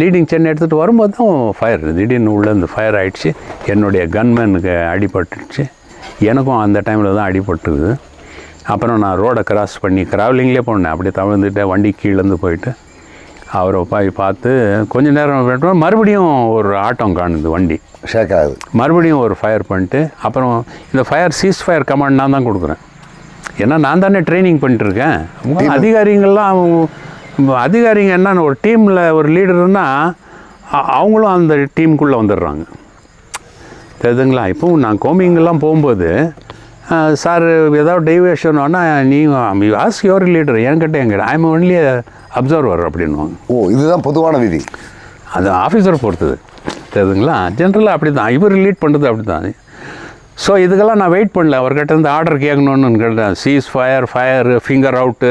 Leading Sen எடுத்துகிட்டு வரும்போது தான் ஃபயர் திடீர்னு உள்ள இந்த ஃபயர் ஆயிடுச்சு. என்னுடைய கன்மேனுக்கு அடிபட்டுடுச்சு. எனக்கும் அந்த டைமில் தான் அடிபட்டுக்குது. அப்புறம் நான் ரோடை கிராஸ் பண்ணி ட்ராவலிங்லேயே போனேன். அப்படியே தவிர்த்துட்டு வண்டி கீழேருந்து போயிட்டு அவரை போய் பார்த்து கொஞ்ச நேரம் மறுபடியும் ஒரு ஆட்டம் காணுது வண்டி. ஷேக் ஆகுது. மறுபடியும் ஒரு ஃபயர் பண்ணிட்டு அப்புறம் இந்த ஃபயர் சீஸ் ஃபயர் கமாண்ட் நான் தான் கொடுக்குறேன். ஏன்னா நான் தானே ட்ரைனிங் பண்ணிட்டுருக்கேன் அதிகாரிங்கள்லாம் அதிகாரிங்க என்னன்னு ஒரு டீமில் ஒரு லீடர்னா அவங்களும் அந்த டீமுக்குள்ளே வந்துடுறாங்க. தெரியுதுங்களா? இப்போவும் நான் கோமிங்கெல்லாம் போகும்போது சார் ஏதாவது டைவேஷன் ஆனால் நீ ஆஸ் யுவர் லீடர் என்கிட்ட என்கிட்ட ஐ எம் ஒன்லி அப்சர்வர் அப்படின்வாங்க ஓ இதுதான் பொதுவான விதி. அது ஆஃபீஸரை பொறுத்தது. தெரியுதுங்களா? ஜென்ரலாக அப்படி தான் இவர் லீட் பண்ணுறது அப்படி தான் ஸோ இதுக்கெல்லாம் நான் வெயிட் பண்ணல. அவர்கிட்ட இருந்து ஆர்டர் கேட்கணுன்னு கேட்டேன். Cease fire fire finger out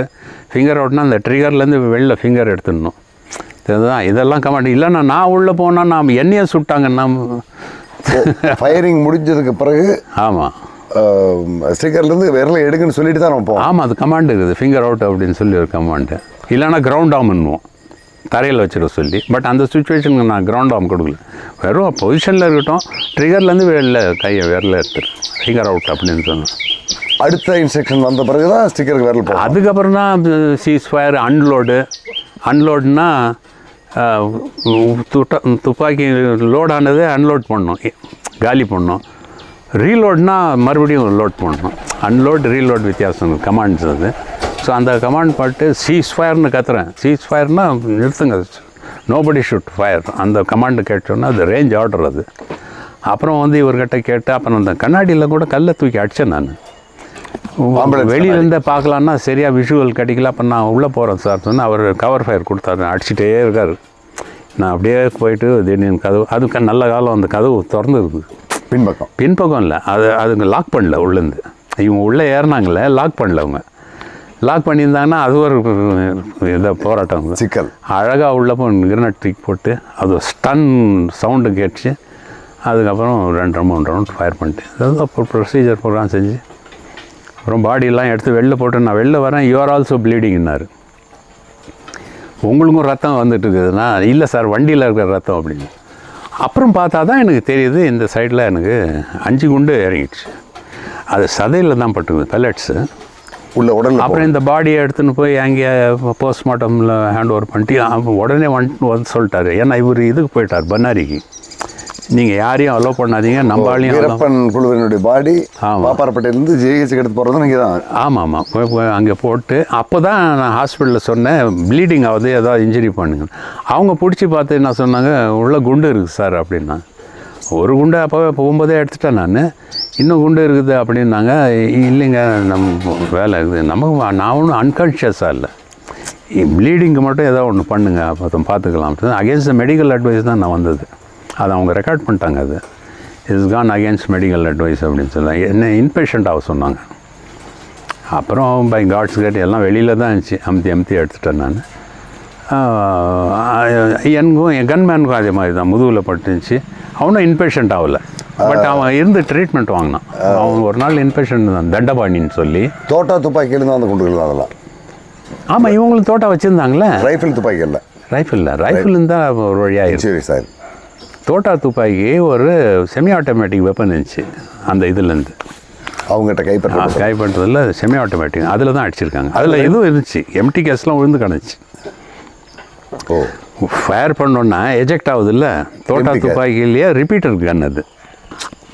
finger அவுட்னா அந்த ட்ரிகர்லேருந்து வெளில ஃபிங்கர் எடுத்துடணும். இதுதான். இதெல்லாம் கமாண்ட் இல்லைன்னா நான் உள்ளே போனால் நான் என்னையே சுட்டாங்க. நம்ம ஃபயரிங் முடிஞ்சதுக்கு பிறகு ஆமாம் ஸ்டிக்கர்லேருந்து விரலை எடுக்குன்னு சொல்லிட்டு தான் நம்ம போவோம். ஆமாம் அது கமாண்ட் இருக்குது. ஃபிங்கர் அவுட் அப்படின்னு சொல்லி ஒரு கமாண்டு இல்லைன்னா கிரவுண்ட் ஆம்னுவோம் தரையில் வச்சிட சொல்லி. பட் அந்த சுச்சுவேஷனுக்கு நான் கிரவுண்ட் ஆம் கொடுக்கல. வெறும் பொசிஷனில் இருக்கட்டும் ட்ரிகர்லேருந்து வெளில கையை விரல எடுத்துரு. ஃபிங்கர் அவுட் அப்படின்னு சொன்னேன் அடுத்த இன்ஸ்ட்ரக்ஷன் வந்த பிறகு தான் ஸ்டிக்கருக்கு விரல் போகும் அதுக்கப்புறம் தான் சீஸ் ஃபயர் அன்லோடு அன்லோடுனா துட்ட துப்பாக்கி லோட் ஆனது அன்லோட் பண்ணோம் காலி பண்ணோம் ரீலோட்னா மறுபடியும் லோட் பண்ணணும். அன்லோட் ரீலோட் வித்தியாசம் கமாண்ட்ஸ் அது. அந்த கமாண்ட் பாட்டு சீஸ் ஃபயர்னு கத்துறேன். சீஸ் ஃபயர்னா நிறுத்துங்க. நோபடி ஷூட் ஃபயர் அந்த கமாண்டு கேட்டோன்னா அது ரேஞ்ச் ஆர்டர் அது. அப்புறம் வந்து இவர்கிட்ட கேட்டு அப்புறம் அந்த கண்ணாடியில் கூட கல்லை தூக்கி அடித்தேன் நான். வெளியிலேருந்தே பார்க்கலான்னா சரியாக விஷுவல் கிடைக்கல அப்போ நான் உள்ளே போகிறேன் சார். சொன்னால் அவர் கவர் ஃபயர் கொடுத்தாரு. அடிச்சிட்டே இருக்கார். நான் அப்படியே போயிட்டு திடீர்னு கதவு அதுக்கு நல்ல காலம் அந்த கதவு திறந்துருக்குது பின்பக்கம். பின்பக்கம் இல்லை. அது அதுங்க லாக் பண்ணல உள்ளேருந்து இவங்க உள்ளே ஏறினாங்களே லாக் பண்ணல அவங்க. லாக் பண்ணியிருந்தாங்கன்னா அது ஒரு இதை போராட்டம். சிக்கல். அழகாக உள்ள போய் கிரனட் தூக்கி போட்டு அது ஸ்டன் சவுண்டு கேட்டுச்சு. அதுக்கப்புறம் ரெண்டு மூணு ரவுண்ட் ஃபயர் பண்ணிட்டு. அதாவது அப்புறம் ப்ரொசீஜர் ப்ரோக்ராம் செஞ்சு அப்புறம் பாடியெல்லாம் எடுத்து வெளில போட்டு நான் வெளில வரேன் யூஆர் ஆல்சோ ப்ளீடிங்னாரு உங்களுக்கும் ரத்தம் வந்துட்டு இருக்குதுன்னா இல்லை சார் வண்டியில் இருக்கிற ரத்தம் அப்படின்னு. அப்புறம் பார்த்தா தான் எனக்கு தெரியுது இந்த சைடில் எனக்கு அஞ்சு குண்டு இறங்கிடுச்சு. அது சதையில் தான் பட்டுக்குது பெல்லட்ஸு உள்ள உடல்ல அப்புறம் இந்த பாடியை எடுத்துன்னு போய் அங்கே போஸ்ட்மார்ட்டமில் ஹேண்ட் ஓவர் பண்ணிட்டு உடனே வந்து வந்து சொல்லிட்டாரு. ஏன்னா இவர் இதுக்கு போயிட்டார் பன்னாரிக்கு நீங்கள் யாரையும் அலோவ் பண்ணாதீங்க allow- வீரப்பன் குழுவினுடைய பாடி ஆமா. பாப்பாரப்பட்டியிலேருந்து ஜிஹெச் எடுத்து போகிறது நீங்கள் தான் ஆமாம் ஆமாம் அங்கே போட்டு அப்போ தான் நான் ஹாஸ்பிட்டலில் சொன்னேன் ப்ளீடிங் ஆகுது ஏதாவது இன்ஜுரி பண்ணுங்க அவங்க பிடிச்சி பார்த்து என்ன சொன்னாங்க உள்ள குண்டு இருக்குது சார் அப்படின்னா. ஒரு குண்டு அப்போவே போகும்போதே எடுத்துட்டேன் நான். இன்னும் குண்டு இருக்குது அப்படின்னாங்க. இல்லைங்க நம்ம வேலை இருக்குது நமக்கு நான் ஒன்றும் அன்கான்ஷியஸாக இல்லை. ப்ளீடிங்க்கு மட்டும் ஏதோ ஒன்று பண்ணுங்க அப்போ பார்த்துக்கலாம். அகேன்ஸ்ட் மெடிக்கல் அட்வைஸ் தான் நான் வந்தது. அதை அவங்க ரெக்கார்ட் பண்ணிட்டாங்க அது. Is gone against medical advice அப்படின்னு சொல்லி. என்ன இன்பேஷண்ட் ஆக சொன்னாங்க. அப்புறம் பை காட்ஸ் கேட் எல்லாம் வெளியில் தான் இருந்துச்சு. அமுத்தி அமுத்தி எடுத்துட்டேன் நான். எனக்கும் என் கன்மேனுக்கும் அதே மாதிரி தான் முதுகில் பட்டுருந்துச்சு. அவனும் இன்பேஷண்ட் ஆகலை. பட் அவன் இருந்து ட்ரீட்மெண்ட் வாங்கினான். அவன் ஒரு நாள் இன்பேஷண்ட் தான் தண்டபாணின்னு சொல்லி. தோட்டா துப்பாக்கியில தான் அந்த குண்டுகள் அதெல்லாம். ஆமாம் இவங்களும் தோட்டம் வச்சுருந்தாங்களே. ரைஃபிள் துப்பாக்கி இல்லை ரைஃபிளில் ரைஃபிள் தான் ஒரு வழியாக சரி சார். தோட்டா துப்பாக்கி ஒரு செமி ஆட்டோமேட்டிக் வெப்பன் இருந்துச்சு. அந்த இதுலேருந்து அவங்ககிட்ட கைப்பற்ற கைப்பற்றதில் செமி ஆட்டோமேட்டிக் அதில் தான் அடிச்சிருக்காங்க. அதில் இதுவும் இருந்துச்சு. எம்டி கேஸ்லாம் விழுந்து கிடந்துச்சு. ஓ. ஃபயர் பண்ணோன்னா எஜெக்ட் ஆகுது இல்லை தோட்டா. துப்பாக்கிலேயே ரிப்பீட்டர் கன் அது.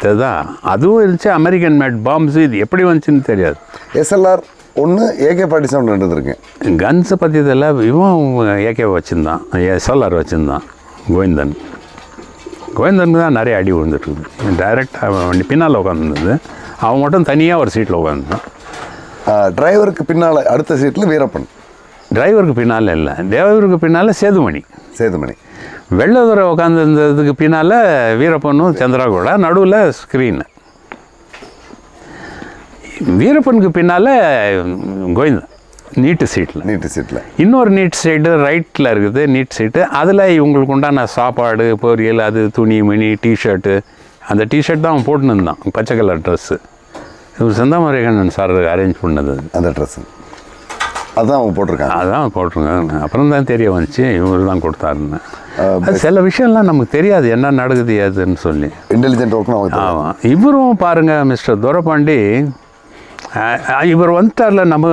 அதுதான் அதுவும் இருந்துச்சு அமெரிக்கன் மேட் பாம்ஸ் இது எப்படி வந்துச்சுன்னு தெரியாது. எஸ்எல்ஆர் ஒன்று ஏகே ஃபார்ட்டி செவன் இருந்திருக்கேன் கன்ஸை பற்றி இதெல்லாம் இவன் ஏகே வச்சுருந்தான். எஸ்எல்ஆர் வச்சுருந்தான். கோவிந்தன். கோவிந்தனுக்கு தான் நிறைய அடி விழுந்துட்டுருக்குது டைரெக்டாக பின்னால் உட்காந்துருந்தது அவன் மட்டும் தனியாக ஒரு சீட்டில் உட்காந்துருந்தான் டிரைவருக்கு பின்னால் அடுத்த சீட்டில் வீரப்பன். டிரைவருக்கு பின்னால் இல்லை. டிரைவருக்கு பின்னால் சேதுமணி. சேதுமணி. வெள்ளதுரை உட்காந்துருந்ததுக்கு பின்னால் வீரப்பனும் சந்திராகோடா நடுவில் ஸ்க்ரீனு வீரப்பனுக்கு பின்னால் கோவிந்தன். நீட்டு சீட்டில் நீட்டு சீட்டில் இன்னொரு நீட் சைடு ரைட்டில் இருக்குது. நீட் சீட்டு அதில் இவங்களுக்கு உண்டான சாப்பாடு பொரியல் அது துணி மணி டிஷர்ட்டு அந்த டிஷர்ட் தான் அவன் போட்டுன்னு இருந்தான். பச்சை கலர் ட்ரெஸ்ஸு இவர் செந்தாமரைகண்ணன் சார் அரேஞ்ச் பண்ணது. அந்த ட்ரெஸ்ஸு அதான் அவங்க போட்டிருக்காங்க. அதான் போட்டிருங்க அப்புறம் தான் தெரிய வந்துச்சு இவர் தான் கொடுத்தாருன்னு சில விஷயம்லாம் நமக்கு தெரியாது என்ன நடக்குது ஏதுன்னு சொல்லி. இன்டெலிஜென்ட் தெரியும். ஆமாம் இவரும் பாருங்க மிஸ்டர் துரபாண்டி. இவர் வந்துட்டார்ல நம்ம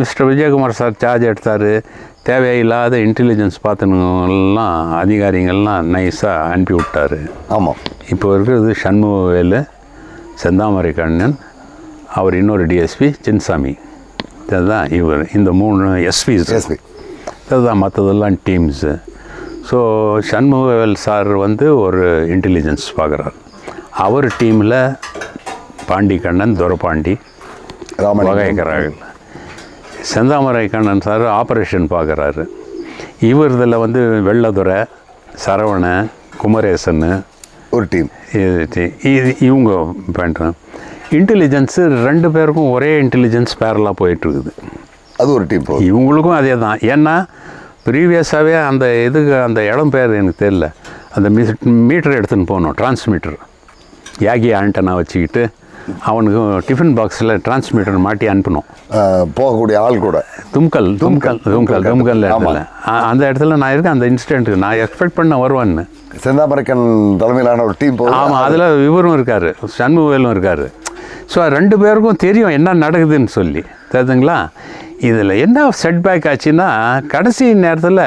மிஸ்டர் விஜயகுமார் சார் சார்ஜ் எடுத்தார். தேவையில்லாத இன்டெலிஜென்ஸ் பார்த்துனுங்கெல்லாம் அதிகாரிங்கள்லாம் நைஸாக அனுப்பி விட்டாரு. ஆமாம் இப்போ இருக்கிறது சண்முகவேலு செந்தாமரை கண்ணன் அவர் இன்னொரு டிஎஸ்பி சின்சாமி. இதுதான் இவர் இந்த மூணு எஸ்பிஸ் எஸ்பி இதுதான் மற்றதெல்லாம் டீம்ஸு ஸோ சண்முகவேல் சார் வந்து ஒரு இன்டெலிஜென்ஸ் பார்க்குறாரு. அவர் டீமில் பாண்டி கண்ணன் துரபாண்டி வகைக்கிறார்கள் செந்தாமரை கண்ணன் சார் ஆப்ரேஷன் பார்க்குறாரு. இவர் இதில் வந்து வெள்ளதுரை சரவண குமரேசன். ஒரு டீம் இது இது இவங்க பண்ணுறேன் இன்டெலிஜென்ஸு ரெண்டு பேருக்கும் ஒரே இன்டெலிஜென்ஸ் பேரலாக போயிட்டுருக்குது. அது ஒரு டீம் இவங்களுக்கும் அதே தான் ஏன்னா ப்ரீவியஸாகவே அந்த இதுக்கு அந்த இடம் பேர் எனக்கு தெரியல. அந்த மீ மீட்டர் எடுத்துன்னு போகணும் டிரான்ஸ்மீட்டர் யாகி ஆண்டனா வச்சுக்கிட்டு அவனுக்கு டிஃபன் பாக்ஸில் டிரான்ஸ்மீட்டர் மாட்டி அனுப்பணும் போகக்கூடிய ஆள் கூட. தும்கல் தும்கல் தும்கல். தும்கல். இடத்துல. அந்த இடத்துல நான் இருக்கேன் அந்த இன்சிடென்ட்டுக்கு நான் எக்ஸ்பெக்ட் பண்ண வருவான்னு. செந்தாமரைக்கன் தலைமையிலான ஒரு டீம் ஆமாம் அதில் இவரும் இருக்கார். சண்முகவேலும் இருக்கார். ஸோ ரெண்டு பேருக்கும் தெரியும் என்ன நடக்குதுன்னு சொல்லி. தெரியுதுங்களா இதில் என்ன செட்பேக் ஆச்சுன்னா கடைசி நேரத்தில்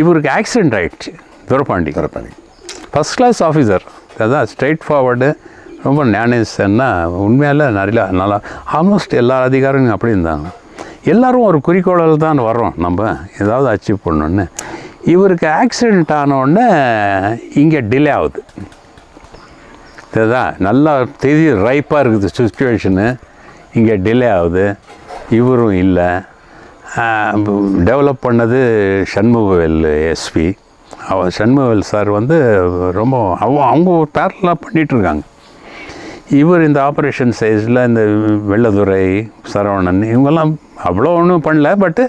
இவருக்கு ஆக்சிடென்ட் ஆயிடுச்சு துரப்பாண்டி. திறப்பாணி ஃபஸ்ட் கிளாஸ் ஆஃபீஸர் அதான் ஸ்ட்ரைட் ஃபார்வர்டு ரொம்ப நேனேசன்னா உண்மையால நிறைய நல்லா ஆல்மோஸ்ட் எல்லா அதிகாரியும் அப்படி இருந்தாங்க. எல்லாரும் ஒரு குறிக்கோளில் தான் வர்றோம் நம்ம ஏதாவது அச்சீவ் பண்ணணுன்னு இவருக்கு ஆக்சிடெண்ட் ஆனோடனே இங்கே டிலே ஆகுது. இதுதான். நல்லா தெரியுது ரைப்பாக இருக்குது சுச்சுவேஷனு இங்கே டிலே ஆகுது. இவரும் இல்லை. டெவலப் பண்ணது சண்முகவேல் எஸ்பி அவர் சண்முகவேல் சார் வந்து ரொம்ப அவங்க அவங்க ஒரு பேரலாக பண்ணிகிட்ருக்காங்க இவர் இந்த ஆப்ரேஷன் சைஸில் இந்த வெள்ளதுரை சரவணன் இவங்கெல்லாம் அவ்வளோ ஒன்றும் பண்ணல பட்டு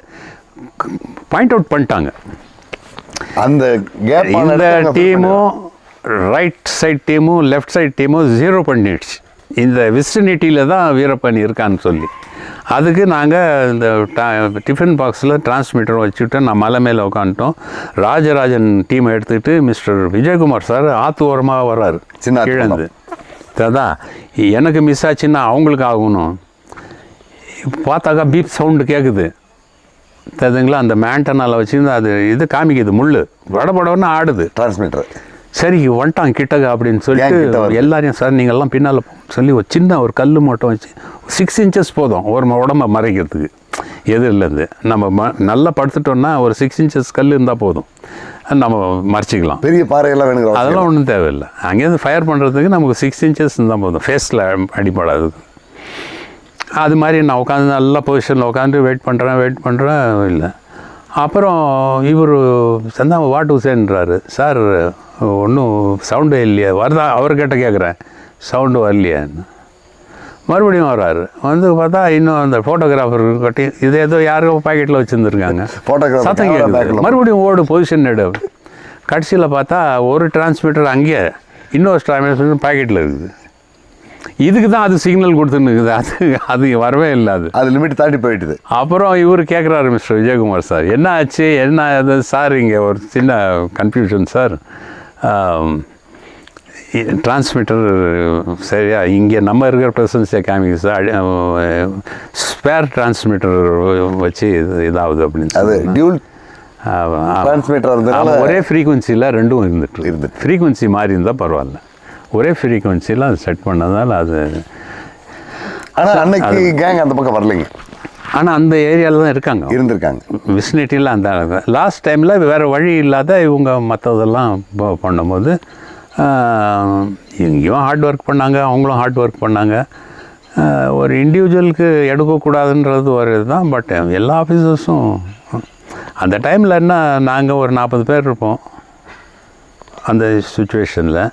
பாயிண்ட் அவுட் பண்ணிட்டாங்க. அந்த இந்த டீமும் ரைட் சைட் டீமும் லெஃப்ட் சைட் டீமும் ஜீரோ பண்ணிடுச்சு. இந்த விசினிட்டியில் தான் வீரப்பன் இருக்கான்னு சொல்லி. அதுக்கு நாங்கள் இந்த டா- டிஃபன் பாக்ஸில் டிரான்ஸ்மிட்டர் வச்சுட்டு நான் மலை மேலே உட்காந்துட்டோம் ராஜராஜன் டீமை எடுத்துக்கிட்டு மிஸ்டர் விஜயகுமார் சார் ஆத்து ஓரமாக வர்றாரு. சின்ன கிழந்து. அதான் எனக்கு மிஸ் ஆச்சுன்னா அவங்களுக்கு ஆகணும். பார்த்தாக்கா பீப் சவுண்டு கேட்குது தெரியுதுங்களா? அந்த மேண்டனால் வச்சுருந்து அது இது காமிக்குது முள் வடபடன்னு ஆடுது. டிரான்ஸ்மிட்டர் சரி வந்துட்டான் கிட்டக அப்படின்னு சொல்லிட்டு? எல்லாரையும் சார் நீங்கள்லாம் பின்னால் சொல்லி ஒரு சின்ன ஒரு கல் மட்டும் வச்சு சிக்ஸ் இன்ச்சஸ் போதும் ஒரு உடம்ப மறைக்கிறதுக்கு. எதிரிலேருந்து நம்ம ம நல்லா படுத்துட்டோம்னா ஒரு சிக்ஸ் இன்ச்சஸ் கல் இருந்தால் போதும். நம்ம மறைச்சிக்கலாம். பெரிய பாறையெல்லாம் அவசியம் அதெல்லாம் ஒன்றும் தேவையில்லை. அங்கேருந்து ஃபயர் பண்ணுறதுக்கு நமக்கு சிக்ஸ் இன்ச்சஸ் இருந்தால் போதும். ஃபேஸில் அடிப்படாது. அது மாதிரி நான் உட்காந்து நல்ல பொசிஷனில் உட்காந்து வெயிட் பண்ணுறேன் வெயிட் பண்ணுறேன் இல்லை. அப்புறம் இவர் சந்தா வாட் ஹுசேன்றாரு சார் ஒன்றும் சவுண்டு இல்லையா. வருதா? அவர்கிட்ட கேட்குறேன். சவுண்டு வரலையான்னு மறுபடியும் வர்றாரு. வந்து பார்த்தா இன்னும் அந்த ஃபோட்டோகிராஃபர் கட்டி இது ஏதோ யாரோ பாக்கெட்டில் வச்சுருந்துருக்காங்க. சத்தம் கேட்குது. மறுபடியும் ஓடு பொசிஷன் எடு. கடைசியில் பார்த்தா ஒரு டிரான்ஸ்மிட்டர் அங்கேயே இன்னொரு டிரான்ஸ்மிட்டர் பாக்கெட்டில் இருக்குது. இதுக்கு தான் அது சிக்னல் கொடுத்துன்னு இருக்குது. அது அது வரவே இல்லை அது. அது லிமிட் தாண்டி போயிட்டுது. அப்புறம் இவர் கேட்குறாரு மிஸ்டர் விஜயகுமார் சார் என்ன ஆச்சு? என்ன அது? சார் இங்கே ஒரு சின்ன கன்ஃபியூஷன் சார் டிரான்ஸ்மிட்டர் சரியா? இங்கே நம்ம இருக்கிற ப்ரெசன்ஸே காமிக்கு சார் ஸ்பேர் டிரான்ஸ்மிட்டர் வச்சு இது இதாகுது அப்படின்னு அது டியூல். டிரான்ஸ்மிட்டர் ஒரே ஃப்ரீக்குவன்சியில் ரெண்டும் இருந்துட்டு இருந்துட்டு. ஃப்ரீக்குவன்சி மாறி இருந்தால் பரவாயில்ல. ஒரே ஃப்ரீக்குவன்சியில் அது செட் பண்ணதால் அது ஆனா அன்னைக்கு கேங் அந்த பக்கம் வரலைங்க. ஆனால் அந்த ஏரியாவில் தான் இருக்காங்க. இருந்திருக்காங்க. விசினிட்டியில் அந்த லாஸ்ட் டைமில் வேறு வழி இல்லாத இவங்க மற்றதெல்லாம் பண்ணும்போது இங்கேயும் ஹார்ட் ஒர்க் பண்ணாங்க அவங்களும் ஹார்ட் ஒர்க் பண்ணாங்க. ஒரு இண்டிவிஜுவலுக்கு எடுக்கக்கூடாதுன்றது ஒரு இதுதான் பட் எல்லா ஆஃபீஸர்ஸும் அந்த டைமில் என்ன நாங்கள் ஒரு நாற்பது பேர் இருப்போம். அந்த சுச்சுவேஷனில்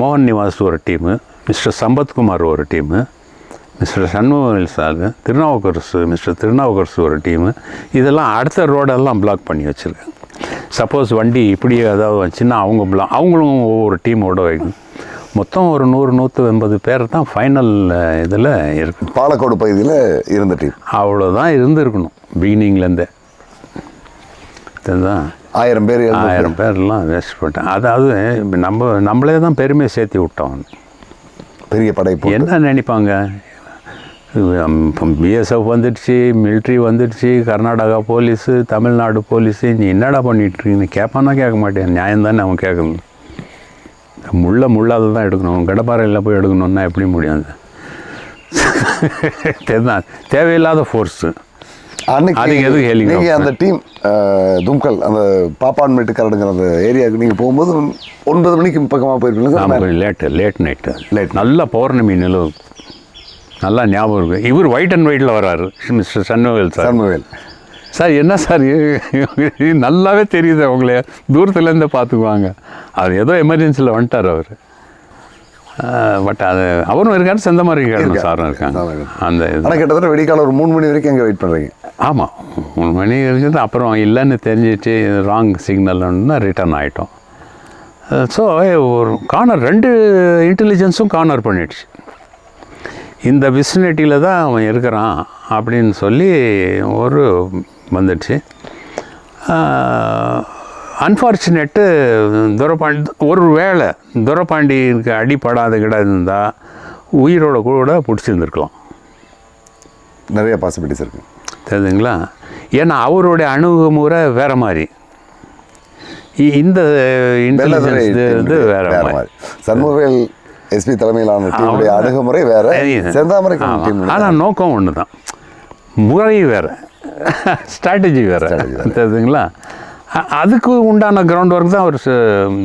மோகன் நிவாஸ் ஒரு டீமு மிஸ்டர் சம்பத்குமார் ஒரு team mister Shanmugavel sir Thirunavukkarasu mister Thirunavukkarasu ஒரு டீமு. இதெல்லாம் அடுத்த ரோடெல்லாம் பிளாக் பண்ணி வச்சுருக்காங்க. சப்போஸ் வண்டி இப்படி ஏதாவது வந்துச்சுன்னா அவங்க பிளாக் அவங்களும் ஒவ்வொரு டீமோட வைக்கணும். மொத்தம் ஒரு நூறு நூற்று எண்பது பேர் தான் ஃபைனல் இதில் இருக்கு. பாலக்கோடு பகுதியில் இருந்த டீம். அவ்வளோதான் இருந்திருக்கணும் பிகினிங்லேருந்தே இதுதான் ஆயிரம் பேர் ஆயிரம் பேர்லாம் வேஸ்ட் பண்ணிட்டேன் அதாவது நம்ம நம்மளே தான் பெருமையை சேர்த்து விட்டோம். பெரிய படைப்பு என்ன நினைப்பாங்க? பிஎஸ்எஃப் வந்துடுச்சு மிலிட்ரி வந்துடுச்சு கர்நாடகா போலீஸு தமிழ்நாடு போலீஸு நீ என்னடா பண்ணிட்டு இருக்கீங்க கேட்பானா கேட்க மாட்டேன். நியாயம் தானே அவன் கேட்கணும் முள்ள முள்ளாத தான் எடுக்கணும். கடப்பாறையில் போய் எடுக்கணும்னா எப்படி முடியாது இதுதான் தேவையில்லாத ஃபோர்ஸு அன்னைக்கு அதுக்கு எதுக்கு helicopter? நீங்க அந்த டீம் தும்கல் அந்த பாப்பான்மேட்டு கரடுங்கிற அந்த ஏரியாவுக்கு நீங்க போகும்போது ஒன்பது மணிக்கு பக்கமா போயிருப்பீங்க சார் ஆமாம் லேட்டு லேட் நைட்டு Late. நல்ல பௌர்ணமி நிலவு. நல்லா ஞாபகம் இருக்கு. இவர் ஒயிட் அண்ட் ஒயிட்டில் வராரு mister Shanmugal sir. Shanmuvel sir என்ன சார்? நல்லாவே தெரியுது அவங்களே தூரத்துலேருந்து பார்த்துக்குவாங்க. அது ஏதோ எமர்ஜென்சியில் வந்துட்டார் அவர். பட் அது அவரும் இருக்காரு செந்தமாரி இருக்காரு. இருக்கா. சாரும் இருக்காங்க. அந்த இது. ஆனா கிட்டத்தட்ட வெடிக்கால ஒரு மூணு மணி வரைக்கும் அங்க வெயிட் பண்றீங்க? ஆமாம் மூணு மணி இருக்குது அப்புறம் இல்லைன்னு தெரிஞ்சிச்சு ராங் சிக்னல்னா ரிட்டர்ன் ஆகிட்டோம் ஸோ ஒரு கார்னர் ரெண்டு இன்டெலிஜென்ஸும் கார்னர் பண்ணிடுச்சு. இந்த விசினிட்டியில் தான் அவன் இருக்கிறான் அப்படின்னு சொல்லி ஒரு வந்துடுச்சு. அன்ஃபார்ச்சுனேட்டு துரப்பாண்டி ஒரு வேளை துரப்பாண்டிக்கு அடிப்படாத கிட இருந்தால் உயிரோட கூட பிடிச்சிருந்துருக்கலாம். நிறைய பாசிபிலிட்டிஸ் இருக்கு. தெரியுதுங்களா? ஏன்னா அவருடைய அணுகுமுறை வேற மாதிரி. இந்த இன்டெலிஜென்ஸ் இது வேற வேற மாதிரி. சண்முவேல் எஸ்பி தலைமையிலான டீமுடைய அணுகுமுறை வேற செந்தாமரை டீம் ஆனால் நோக்கம் ஒன்று தான் முறை வேற. ஸ்ட்ராட்டஜி வேற. தெரியுதுங்களா அதுக்கு உண்டான கிரவுண்ட் ஒர்க் தான் அவர்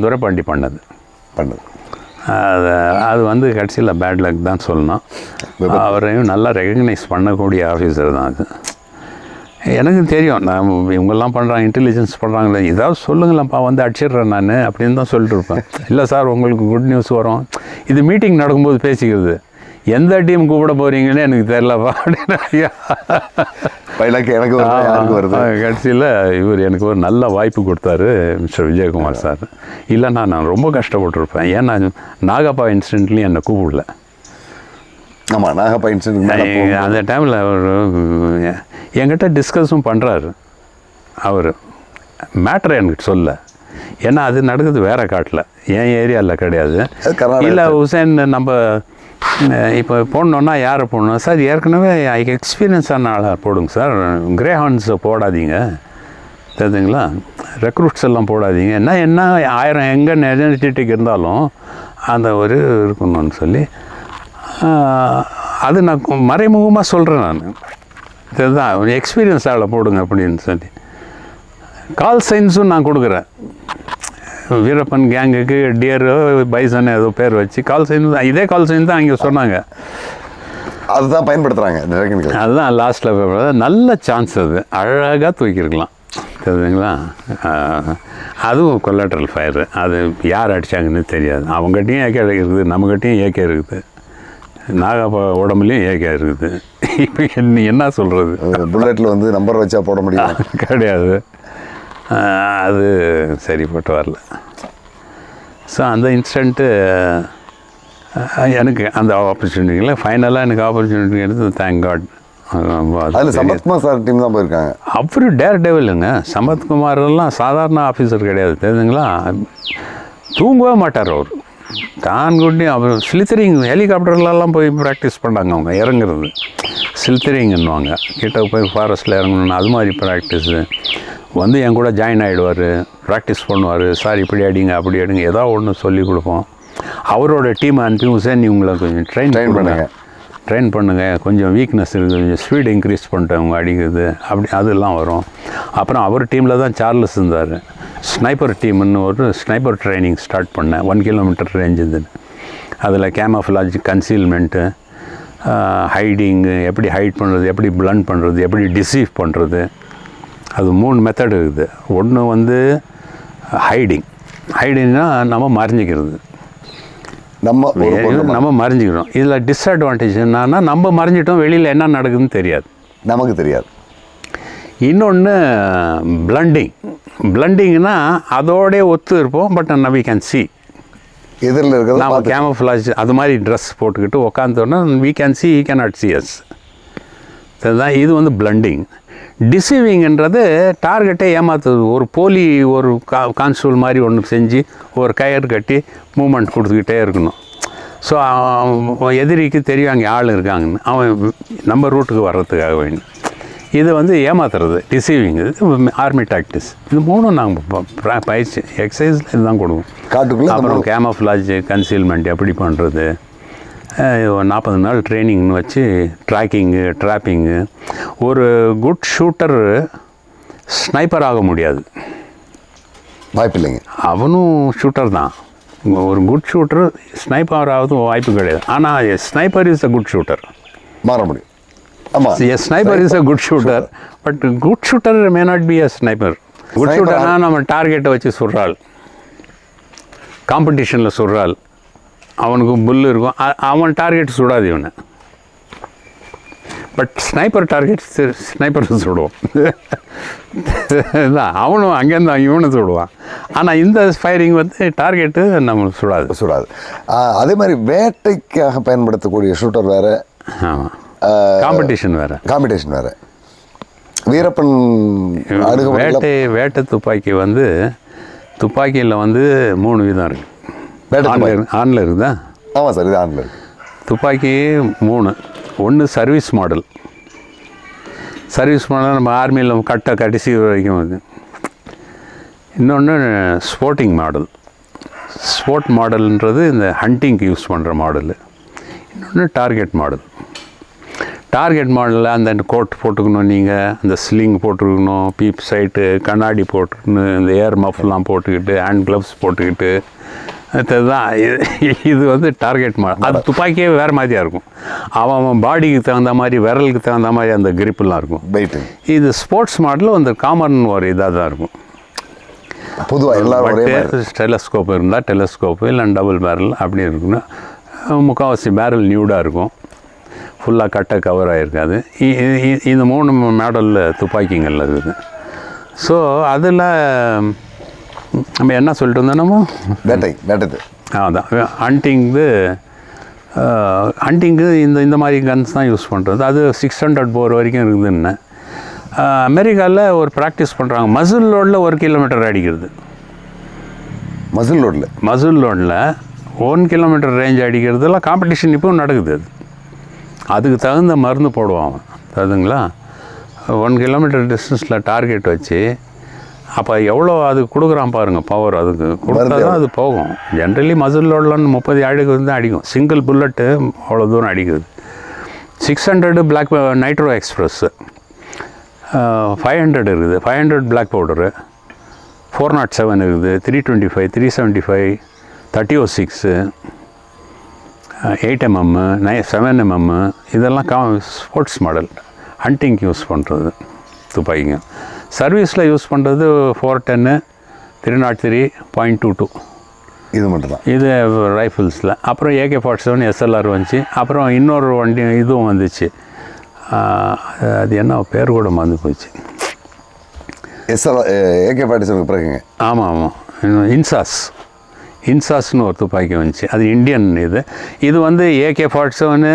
துரைப்பாண்டி பண்ணது. பண்ணுது. அது அது வந்து கடைசியில் பேட் லக் தான் சொல்லணும். அவரையும் நல்லா ரெகக்னைஸ் பண்ணக்கூடிய ஆஃபீஸர் தான் அது. எனக்கு தெரியும். நான் இவங்கெல்லாம் பண்ணுறாங்க இன்டெலிஜென்ஸ் பண்ணுறாங்களே ஏதாவது சொல்லுங்களேன்ப்பா வந்து அடிச்சிடுறேன் நான் அப்படின்னு தான் சொல்லிட்டு இருப்பேன். இல்லை சார் உங்களுக்கு குட் நியூஸ் வரும். இது மீட்டிங் நடக்கும்போது பேசிக்கிறது. எந்த டீம் கூப்பிட போகிறீங்கன்னு எனக்கு தெரியலப்பா அப்படின்னு ஐயா. பைலாக்கு எனக்கு வருது? கடைசியில் இவர் எனக்கு ஒரு நல்ல வாய்ப்பு கொடுத்தாரு மிஸ்டர் விஜயகுமார் சார். இல்லைன்னா நான் ரொம்ப கஷ்டப்பட்டிருப்பேன். ஏன்னா நாகப்பா இன்சிடென்ட்லேயும் என்னை கூப்பிடல. ஆமா நாகப்பா இன்சிடென்ட் அந்த டைமில் அவர் என்கிட்ட டிஸ்கஸும் பண்ணுறாரு அவர் மேட்ரை எனக்கு சொல்ல. ஏன்னா அது நடக்குது வேற காட்டில். என் ஏரியாவில் கிடையாது. இல்லை ஹுசேன் நம்ம இப்போ போடணுன்னா யாரை போடணும்? சார் ஏற்கனவே எக்ஸ்பீரியன்ஸ் ஆன ஆளாக போடுங்க சார். கிரே ஹார்ன்ஸை போடாதீங்க. தெரியுதுங்களா ரெக்ரூட்ஸ் எல்லாம் போடாதீங்க. என்ன என்ன ஆயிரம் எங்கே எனர்ஜெட்டிக் இருந்தாலும் அந்த ஒரு இருக்கணும்னு சொல்லி அது நான் மறைமுகமாக சொல்கிறேன் நான். இதுதான் எக்ஸ்பீரியன்ஸ் ஆளை போடுங்க அப்படின்னு சொல்லி. கால் சைன்ஸும் நான் கொடுக்குறேன். வீரப்பன் கேங்குக்கு டியரு பைசன் ஏதோ பேர் வச்சு கால் சைன் இதே கால் சைன் தான் அங்கே சொன்னாங்க. அதுதான் டெக்னிக்கல் அதுதான் லாஸ்ட்டில் நல்ல சான்ஸ் அது. அழகாக தூக்கியிருக்கலாம். தெரியுதுங்களா? அதுவும் கொல்லாட்ரல் ஃபயரு அது யார் அடித்தாங்கன்னு தெரியாது. அவங்ககிட்டயும் ஏகே இருக்குது நம்மகிட்டயும் ஏகே இருக்குது. நாகப்பா உடம்புலையும் ஏகே இருக்குது. இப்போ என்ன என்ன சொல்கிறது புல்லட்ல வந்து நம்பர் வச்சா போட முடியும்? கிடையாது. அது சரிப்பட்டு வரல. ஸோ அந்த இன்ஸ்டன்ட்டு எனக்கு அந்த ஆப்பர்ச்சுனிட்டியில் ஃபைனலாக எனக்கு ஆப்பர்ச்சுனிட்டி எடுத்து தேங்க் காட் அதுல சம்பத்குமார் சார் டீம் தான் போயிருக்காங்க. அவர் டேர் டெவிலுங்க சம்பத்குமார் எல்லாம் சாதாரண ஆஃபீஸர் கிடையாது தெரியுதுங்களா? தூங்கவே மாட்டார் அவர். தான் குட்டி அவர் ஸ்லித்தரிங் ஹெலிகாப்டர்லலாம் போய் ப்ராக்டிஸ் பண்ணாங்க அவங்க இறங்குறது. ஸ்லித்தரிங்னுவாங்க கிட்ட போய் ஃபாரஸ்ட்டில் இறங்கணும்னு அது மாதிரி ப்ராக்டிஸு வந்து என் கூட ஜாயின் ஆகிடுவார் ப்ராக்டிஸ் பண்ணுவார். சார் இப்படி அடிங்க அப்படி அடிங்க ஏதோ ஒன்று சொல்லி கொடுப்போம். அவரோட டீம் அனுப்பி உசேன் இவங்களை கொஞ்சம் ட்ரெயின் Train பண்ணுங்க. ட்ரெயின் பண்ணுங்கள் கொஞ்சம் வீக்னஸ் இருக்குது கொஞ்சம் ஸ்பீடு இன்க்ரீஸ் பண்ணிட்டு அவங்க அடிக்கிறது. அப்படி அதெல்லாம் வரும். அப்புறம் அவர் டீமில் தான் சார்லஸ் இருந்தார். ஸ்னைப்பர் டீம்னு ஒரு ஸ்னைப்பர் ட்ரைனிங் ஸ்டார்ட் பண்ணேன். ஒன் கிலோமீட்டர் ரேஞ்ச் அதில் கேமஃப்ளாஜ் கன்சீல்மெண்ட்டு ஹைடிங்கு எப்படி ஹைட் பண்ணுறது எப்படி பிளண்ட் பண்ணுறது எப்படி டிசீவ் பண்ணுறது அது மூணு மெத்தட் இருக்குது. ஒன்று வந்து ஹைடிங் ஹைடிங்னா நம்ம மறைஞ்சிக்கிறது. நம்ம நம்ம மறைஞ்சிக்கிறோம். இதில் டிஸ்அட்வான்டேஜ் என்னன்னா நம்ம மறைஞ்சிட்டோம் வெளியில் என்ன நடக்குதுன்னு தெரியாது. நமக்கு தெரியாது. இன்னொன்று பிளண்டிங் பிளண்டிங்னா அதோடே ஒத்து இருப்போம் பட் வி கேன் சி எதிரில் இருக்கிறத நாம் பார்த்து கேமஃப்ளாஜ் அது மாதிரி ட்ரெஸ் போட்டுக்கிட்டு உக்காந்தோன்னா we can see he cannot see us. சரிதான் இது வந்து பிளண்டிங் டிசீவிங்ன்றது டார்கெட்டை ஏமாத்துது. ஒரு போலி ஒரு கா கான்ஸ்டபிள் மாதிரி ஒன்று செஞ்சு ஒரு கயிறு கட்டி மூமெண்ட் கொடுத்துக்கிட்டே இருக்கணும். ஸோ எதிரிக்கு தெரியும் அங்கே ஆள் இருக்காங்கன்னு. அவன் நம்ம ரூட்டுக்கு வர்றதுக்காக வேணும் இது வந்து ஏமாத்துறது டிசீவிங் இது ஆர்மி டாக்டிஸ் இது மூணும் நாங்கள் பயிற்சி எக்ஸசைஸில் இதுதான் கொடுவோம் காட்டுக்குள்ளே அப்புறம் கேமஃப்ளாஜ் கன்சீல்மெண்ட் எப்படி பண்ணுறது நாற்பது நாள் ட்ரைனிங்னு வச்சு ட்ராக்கிங்கு ட்ராப்பிங்கு ஒரு குட் ஷூட்டர் ஸ்னைப்பர் ஆக முடியாது. வாய்ப்பு இல்லைங்க அவனும் ஷூட்டர் தான். ஒரு குட் ஷூட்டர் ஸ்னைப்பர் ஆகிறது வாய்ப்பு கிடையாது. ஆனால் sniper is a good shooter மாற முடியும். ஆமாம் a sniper is a good shooter but good shooter may not be a sniper good ஷூட்டர்னா நம்ம டார்கெட்டை வச்சு சுடுறாள் காம்படிஷனில் சுடுறாள் அவனுக்கு புல் இருக்கும். அவன் டார்கெட் சுடாது இவனை. பட் ஸ்னைப்பர் டார்கெட் ஸ்னைப்பர் சுடுவோம். இதான் அவனும் அங்கேருந்து இவனும் சுடுவான். ஆனால் இந்த ஃபயரிங் வந்து டார்கெட்டு நம்ம சுடாது. சுடாது. அதே மாதிரி வேட்டைக்காக பயன்படுத்தக்கூடிய ஷூட்டர் வேற. ஆமாம் காம்படிஷன் வேறு. காம்படிஷன் வேற. வீரப்பன் வேட்டை வேட்டை துப்பாக்கி வந்து துப்பாக்கியில் வந்து மூணு விதம் இருக்கு. வேட்டை ஆன்ல ஆன்ல இருக்குதா? ஆமாம் சார் இது ஆண்டில் இருக்கு. துப்பாக்கி மூணு. ஒன்று சர்வீஸ் மாடல். சர்வீஸ் மாடல் நம்ம ஆர்மியில் கட்ட கடைசி வரைக்கும் இது. இன்னொன்று ஸ்போர்ட்டிங் மாடல். ஸ்போர்ட் மாடல்ன்றது இந்த ஹண்டிங்க்கு யூஸ் பண்ணுற மாடலு. இன்னொன்று டார்கெட் மாடல். டார்கெட் மாடலில் அந்த கோட் போட்டுக்கணும் நீங்கள் அந்த ஸ்லிங் போட்டுக்கணும் பீப் சைட்டு கண்ணாடி போட்டுக்கணும் இந்த ஏர் மஃப்லாம் போட்டுக்கிட்டு ஹேண்ட் க்ளவ்ஸ் போட்டுக்கிட்டு அதுதான். இது இது வந்து டார்கெட் மாடல் அது துப்பாக்கியே வேறு மாதிரியாக இருக்கும். அவன் அவன் பாடிக்கு தகுந்த மாதிரி விரலுக்கு தகுந்த மாதிரி அந்த கிரிப்பெல்லாம் இருக்கும். இது ஸ்போர்ட்ஸ் மாடல் அந்த காமன் ஒரு இதாக தான் இருக்கும். பொதுவாக எல்லாரும் டெலஸ்கோப் இருந்தால் டெலஸ்கோப்பு இல்லை டபுள் பேரல் அப்படி இருக்குன்னா முக்கால்வாசி பேரல் நியூடாக இருக்கும். ஃபுல்லாக கட்டை கவர் ஆகிருக்காது இந்த மூணு மாடலில் துப்பாக்கிங்கள் இருக்குது. ஸோ அதில் நம்ம என்ன சொல்லிட்டு இருந்தோம் நம்ம? வேட்டை வேட்டது அதான். ஹண்டிங்கு ஹண்டிங்கு இந்த இந்த மாதிரி கன்ஸ் தான் யூஸ் பண்ணுறது அது சிக்ஸ் ஹண்ட்ரட் போர் வரைக்கும் இருக்குதுன்னு அமெரிக்காவில் ஒரு ப்ராக்டிஸ் பண்ணுறாங்க மசில் லோடில் ஒரு கிலோமீட்டர் அடிக்கிறது. மசில் ரோட்டில் மசில் லோடில் ஒன் கிலோமீட்டர் ரேஞ்ச் அடிக்கிறதுலாம் காம்படிஷன் இப்பவும் நடக்குது அது. அதுக்கு தகுந்த மருந்து போடுவான் அவன். தகுதுங்களா ஒன் கிலோமீட்டர் டிஸ்டன்ஸில் டார்கெட் வச்சு அப்போ எவ்வளோ அது கொடுக்குறான் பாருங்கள் பவர் அதுக்கு கொடுத்தா தான் அது போகும். ஜென்ரலி மசில் லோட்லன்னு முப்பது ஆடுக்கு வந்து அடிக்கும். சிங்கிள் புல்லட்டு அவ்வளோ தூரம் அடிக்குது. Six hundred black nitro express five hundred இருக்குது. Five hundred black powder four nought seven இருக்குது. Three twenty five three seventy five thirty o six eight MM nine seven MM இதெல்லாம் கா ஸ்போர்ட்ஸ் மாடல் ஹண்டிங்க்கு யூஸ் பண்ணுறது துப்பாக்கிங்க சர்வீஸில் use பண்ணுறது four ten three nought three point two two இது மட்டும் தான். இது ரைஃபிள்ஸில் அப்புறம் ஏகே ஃபார்ட்டி செவன் எஸ்எல்ஆர் வந்துச்சு. அப்புறம் இன்னொரு வண்டி இதுவும் வந்துச்சு. அது என்ன பேர் கூட மறந்து போச்சு. எஸ்எல் ஏகே ஃபார்ட்டி செவனுக்கு பிறகுங்க. ஆமாம் ஆமாம் இன்சாஸ். இன்சாஸ்னு ஒரு துப்பாக்கி வந்துச்சு. அது இந்தியன் இது. இது வந்து AK forty seven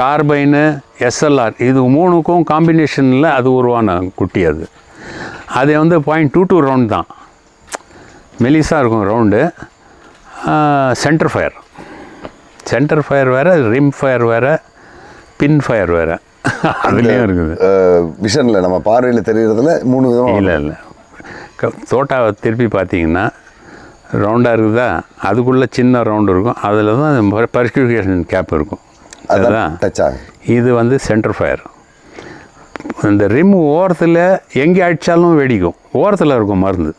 carbine SLR இது மூணுக்கும் காம்பினேஷனில் அது உருவான குட்டி அது. அது வந்து பாயிண்ட் டூ டூ ரவுண்ட் தான். மெலிசாக இருக்கும் round centre fire centre fire வேறு ரிம் ஃபயர் வேறு பின் ஃபயர் வேறு. அதுலேயும் இருக்குது. விஷனில் நம்ம பார்வையில் தெரியறதுல மூணு விதமாக இல்லை இல்லை. தோட்டாவை திருப்பி பார்த்தீங்கன்னா ரவுண்டாக இருக்குதா? அதுக்குள்ளே சின்ன ரவுண்டு இருக்கும். அதில் தான் பர்ஸ்கியூஷன் கேப் இருக்கும். அதுதான் டச் ஆகும் இது வந்து சென்டர் ஃபயர் இந்த ரிம் ஓரத்தில் எங்கே அடித்தாலும் வெடிக்கும். ஓரத்தில் இருக்கும் மருந்து.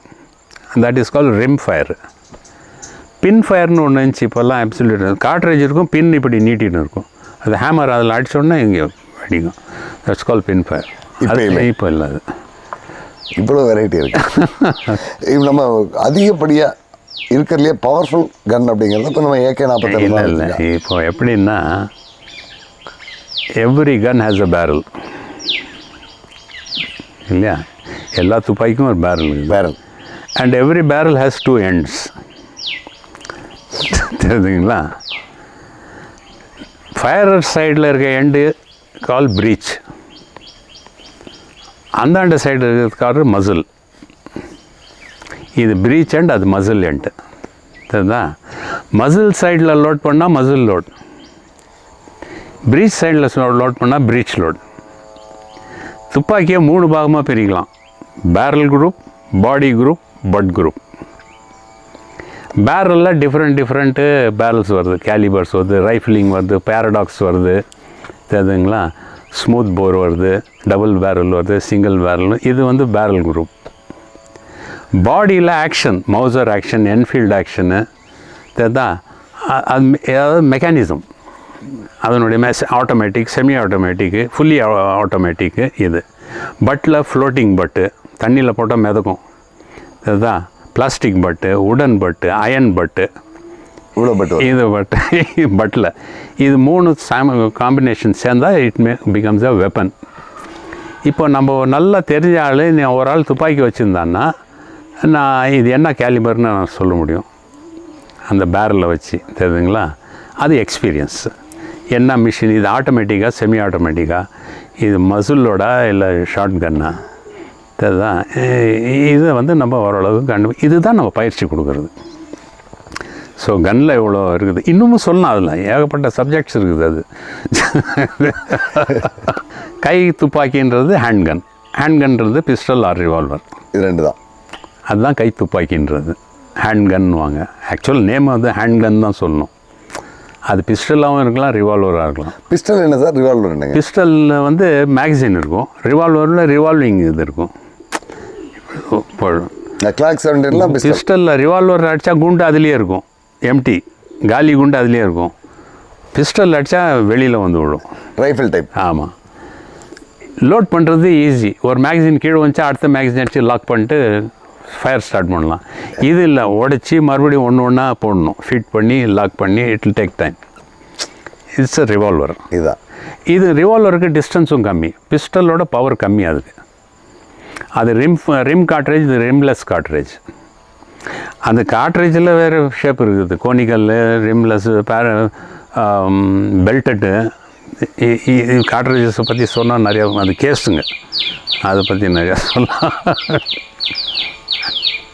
That is call rim fire pin ஃபயர்னு ஒன்று இருந்துச்சு இப்போல்லாம் அப்சல்யூட் காட்ரேஜ் இருக்கும் பின் இப்படி நீட்டின்னு இருக்கும். அது ஹேமர் அதில் அடிச்சோடனே இங்கே வெடிக்கும். தட்ஸ் கால் பின் ஃபயர் இல்லை. இப்போ இல்லை அது. இவ்வளோ வெரைட்டி இருக்கு. இப்போ நம்ம அதிகப்படியாக இருக்கிறதுலே பவர்ஃபுல் கன் அப்படிங்கிறது இப்போ நம்ம ஏகே இல்லை இல்லை. நாற்பத்தி இப்போ எப்படின்னா every gun has a barrel இல்லையா? எல்லா துப்பாக்கிக்கும் ஒரு barrel barrel and every barrel has two ends தெரியுதுங்களா ஃபயரர் சைடில் இருக்க எண்டு கால் பிரீச் அந்தாண்ட சைடு இருக்கிறதுக்காக மசில் இது பிரீச் அண்ட் அது மசில் எண்டு தெரியுதா? மசில் சைடில் லோட் பண்ணால் மசில் லோட் பிரீச் சைடில் லோட் பண்ணால் பிரீச் லோட் துப்பாக்கியை மூணு பாகமாக பிரிக்கலாம். Barrel group body group butt group பேரலில் different different barrels வருது. கேலிபர்ஸ் வருது ரைஃபிளிங் வருது பேரடாக்ஸ் வருது. தெரியுதுங்களா? ஸ்மூத் போர் வருது டபுள் பேரல் வருது சிங்கிள் பேரல் இது வந்து பேரல் குரூப் பாடியில் action Mauser action Enfield action அ- அது அதாவது மெக்கானிசம். அதனுடைய mess automatic semi automatic fully automatic இது. பட்டில் ஃப்ளோட்டிங் பட்டு தண்ணியில் போட்டால் மிதக்கும். தெரியுதா பிளாஸ்டிக் பட்டு உடன் பட்டு அயன் பட்டு. இவ்வளோ பட் இது பட்டு பட்டில். இது மூணு சாம காம்பினேஷன் சேர்ந்தால் it may becomes a weapon இப்போ நம்ம நல்லா தெரிஞ்ச ஆள் நீ ஒரு ஆள் துப்பாக்கி வச்சுருந்தான்னா நான் இது என்ன கேலிபர்னு நான் சொல்ல முடியும். அந்த பேரலில் வச்சு தெரியுதுங்களா? அது எக்ஸ்பீரியன்ஸ் என்ன மிஷின் இது ஆட்டோமேட்டிக்காக செமி ஆட்டோமேட்டிக்காக இது மசுலோடா இல்லை ஷார்ட் கன்னா தெரியுதா இதை வந்து நம்ம ஓரளவுக்கு கண்டு இதுதான் நம்ம பயிற்சி கொடுக்குறது. ஸோ கன்னில் இவ்வளோ இருக்குது. இன்னமும் சொல்லலாம் அதில். ஏகப்பட்ட சப்ஜெக்ட்ஸ் இருக்குது அது. கை துப்பாக்கின்றது ஹேண்ட் கன் ஹேண்ட் கன்றது பிஸ்டல் ஆர் ரிவால்வர் இது ரெண்டு தான் அதுதான் கை துப்பாக்கின்றது. ஹேண்ட் கன்னுவாங்க ஆக்சுவல் நேம் வந்து ஹேண்ட் கன் தான் சொல்லணும். அது பிஸ்டலாகவும் இருக்கலாம் ரிவால்வராக இருக்கலாம். பிஸ்டல் என்ன சார் ரிவால்வர் என்னங்க? பிஸ்டலில் வந்து மேகசின் இருக்கும். ரிவால்வரில் ரிவால்விங் இது இருக்கும். இப்போ பிஸ்டலில் ரிவால்வர் அடித்தா குண்டு அதுலேயே இருக்கும். எம்டி காலி குண்டு அதுலேயே இருக்கும். பிஸ்டல் அடித்தா வெளியில் வந்து விடும் ரைஃபிள் டைப் ஆமாம் லோட் பண்ணுறது ஈஸி ஒரு மேகசின் கீழே வந்துச்சா அடுத்த மேகசின் அடித்து லாக் பண்ணிட்டு ஃபயர் ஸ்டார்ட் பண்ணலாம். இது இல்லை உடச்சி மறுபடியும் ஒன்று ஒன்றா போடணும். ஃபிட் பண்ணி லாக் பண்ணி it will take time it's a revolver இதுதான் இது ரிவால்வருக்கு டிஸ்டன்ஸும் கம்மி. பிஸ்டலோட பவர் கம்மி அதுக்கு. அது ரிம் ரிம் காட்ரேஜ் இது ரிம்லெஸ் காட்ரேஜ் அந்த காட்ரேஜில் வேறு ஷேப் இருக்குது. கோனிக்கல் ரிம்லெஸ் பேர பெல்டட்டு காட்ரேஜஸை பற்றி சொன்னால் நிறையா அது கேஸுங்க அதை பற்றி நிறையா சொல்லலாம். Thank you.